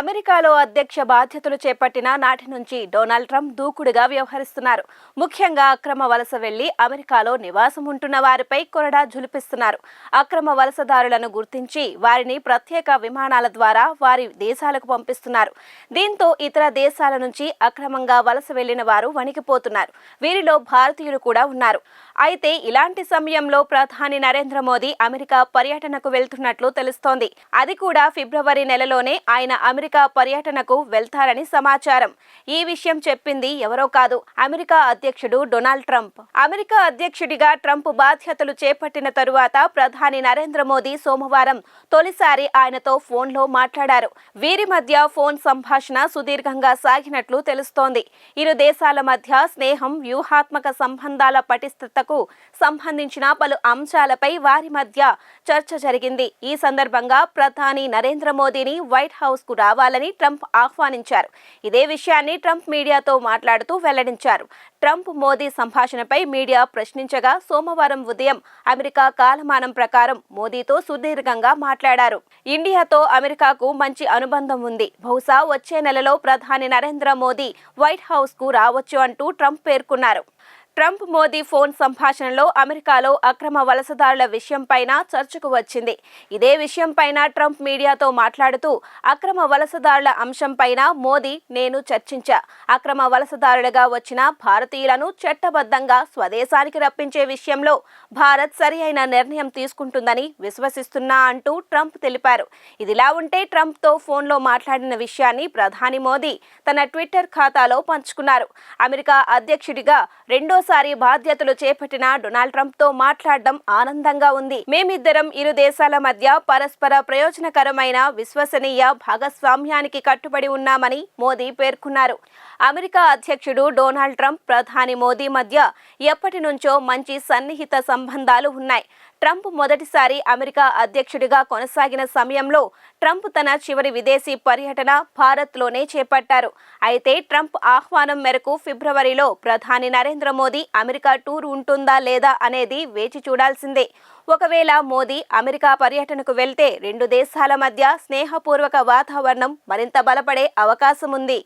అమెరికాలో అధ్యక్ష బాధ్యతలు చేపట్టిన నాటి నుంచి డొనాల్డ్ ట్రంప్ దూకుడుగా వ్యవహరిస్తున్నారు. ముఖ్యంగా అక్రమ వలస వెళ్ళి అమెరికాలో నివాసం ఉంటున్న వారిపై కొరడా జులిపిస్తున్నారు అక్రమ వలసదారులను గుర్తించి వారిని ప్రత్యేక విమానాల ద్వారా వారి దేశాలకు పంపిస్తున్నారు. దీంతో ఇతర దేశాల నుంచి అక్రమంగా వలస వెళ్ళిన వారు వణికిపోతున్నారు. వీరిలో భారతీయులు కూడా ఉన్నారు. అయితే ఇలాంటి సమయంలో ప్రధాని నరేంద్ర మోదీ అమెరికా పర్యటనకు వెళ్తున్నట్లు తెలుస్తోంది. అది కూడా ఫిబ్రవరి నెలలోనే ఆయన అమెరికా పర్యటనకు వెళ్తారని సమాచారం. ఈ విషయం చెప్పింది ఎవరో కాదు అమెరికా అధ్యక్షుడు డొనాల్డ్ ట్రంప్. అమెరికా అధ్యక్షుడిగా ట్రంప్ బాధ్యతలు చేపట్టిన తరువాత ప్రధాని నరేంద్ర మోదీ సోమవారం తొలిసారి ఆయనతో ఫోన్లో మాట్లాడారు. వీరి మధ్య ఫోన్ సంభాషణ సుదీర్ఘంగా సాగినట్లు తెలుస్తోంది. ఇరు దేశాల మధ్య స్నేహం వ్యూహాత్మక సంబంధాల పటిష్టతకు సంబంధించిన పలు అంశాలపై వారి మధ్య చర్చ జరిగింది. ఈ సందర్భంగా ప్రధాని నరేంద్ర మోదీని వైట్ హౌస్కు రావాలి కావాలని ట్రంప్ ఆహ్వానించారు. ఇదే విషయాన్ని ట్రంప్ మీడియాతో మాట్లాడుతూ వెల్లడించారు. ట్రంప్ మోదీ సంభాషణపై మీడియా ప్రశ్నించగా సోమవారం ఉదయం అమెరికా కాలమానం ప్రకారం మోదీతో సుదీర్ఘంగా మాట్లాడారు. ఇండియాతో అమెరికాకు మంచి అనుబంధం ఉంది. బహుశా వచ్చే నెలలో ప్రధాని నరేంద్ర మోదీ వైట్ హౌస్కు రావచ్చు అంటూ ట్రంప్ పేర్కొన్నారు. ట్రంప్ మోదీ ఫోన్ సంభాషణలో అమెరికాలో అక్రమ వలసదారుల విషయంపైన చర్చకు వచ్చింది. ఇదే విషయంపైన ట్రంప్ మీడియాతో మాట్లాడుతూ అక్రమ వలసదారుల అంశంపైన మోదీ నేను చర్చించా. అక్రమ వలసదారులుగా వచ్చిన భారతీయులను చట్టబద్ధంగా స్వదేశానికి రప్పించే విషయంలో భారత్ సరి అయిన నిర్ణయం తీసుకుంటుందని విశ్వసిస్తున్నా అంటూ ట్రంప్ తెలిపారు. ఇదిలా ఉంటే ట్రంప్తో ఫోన్లో మాట్లాడిన విషయాన్ని ప్రధాని మోదీ తన ట్విట్టర్ ఖాతాలో పంచుకున్నారు. అమెరికా అధ్యక్షుడిగా రెండో రెండోసారి బాధ్యతలు చేపట్టిన డొనాల్డ్ ట్రంప్తో మాట్లాడడం ఆనందంగా ఉంది. మేమిద్దరం ఇరు దేశాల మధ్య పరస్పర ప్రయోజనకరమైన విశ్వసనీయ భాగస్వామ్యానికి కట్టుబడి ఉన్నామని మోదీ పేర్కొన్నారు. అమెరికా అధ్యక్షుడు డొనాల్డ్ ట్రంప్ ప్రధాని మోదీ మధ్య ఎప్పటి నుంచో మంచి సన్నిహిత సంబంధాలు ఉన్నాయి. ట్రంప్ మొదటిసారి అమెరికా అధ్యక్షుడిగా కొనసాగిన సమయంలో ట్రంప్ తన చివరి విదేశీ పర్యటన భారత్లోనే చేపట్టారు. అయితే ట్రంప్ ఆహ్వానం మేరకు ఫిబ్రవరిలో ప్రధాని నరేంద్ర మోదీ అమెరికా టూర్ ఉంటుందా లేదా అనేది వేచి చూడాల్సిందే. ఒకవేళ మోదీ అమెరికా పర్యటనకు వెళ్తే రెండు దేశాల మధ్య స్నేహపూర్వక వాతావరణం మరింత బలపడే అవకాశం ఉంది.